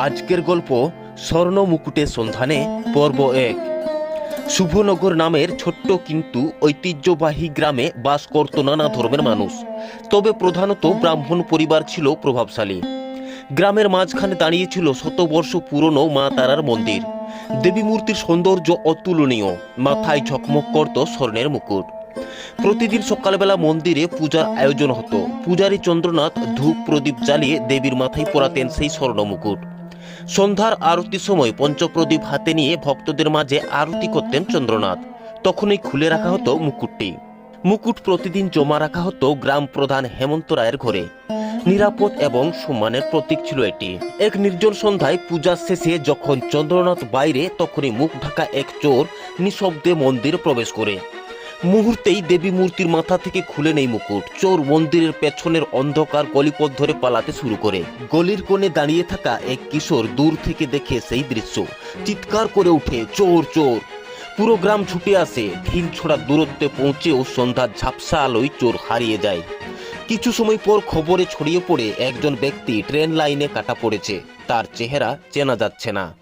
আজকের গল্প স্বর্ণ মুকুটের সন্ধানে, পর্ব এক। শুভনগর নামের ছোট্ট কিন্তু ঐতিহ্যবাহী গ্রামে বাস করত নানা ধর্মের মানুষ। তবে প্রধানত ব্রাহ্মণ পরিবার ছিল প্রভাবশালী। গ্রামের মাঝখানে দাঁড়িয়েছিল শতবর্ষ পুরনো মা তারার মন্দির। দেবী মূর্তির সৌন্দর্য অতুলনীয়, মাথায় ঝকমক করত স্বর্ণের মুকুট। প্রতিদিন সকালবেলা মন্দিরে পূজার আয়োজন হতো। পূজারী চন্দ্রনাথ ধূপ প্রদীপ জ্বালিয়ে দেবীর মাথায় পরাতেন সেই স্বর্ণ মুকুট। সন্ধ্যার আরতির সময় পঞ্চপ্রদীপ হাতে নিয়ে ভক্তদের মাঝে আরতি করতেন চন্দ্রনাথ। তখনই খুলে রাখা হতো মুকুটটি। মুকুট প্রতিদিন জমা রাখা হতো গ্রাম প্রধান হেমন্ত রায়ের ঘরে। নিরাপদ এবং সম্মানের প্রতীক ছিল এটি। এক নির্জন সন্ধ্যায় পূজার শেষে যখন চন্দ্রনাথ বাইরে, তখনই মুখ ঢাকা এক চোর নিঃশব্দে মন্দির প্রবেশ করে। মুহূর্তেই দেবী মূর্তির মাথা থেকে খুলে নেই মুকুট। চোর মন্দিরের পেছনের অন্ধকার গলিপথ ধরে পালাতে শুরু করে। গলির কোণে দাঁড়িয়ে থাকা এক কিশোর দূর থেকে দেখে সেই দৃশ্য। চিৎকার করে উঠে, চোর চোর! পুরো গ্রাম ছুটে আসে। ঢিল ছোড়া দূরত্বে পৌঁছেও সন্ধ্যার ঝাপসা আলোয় চোর হারিয়ে যায়। কিছু সময় পর খবরে ছড়িয়ে পড়ে একজন ব্যক্তি ট্রেন লাইনে কাটা পড়েছে। তার চেহারা চেনা যাচ্ছে না।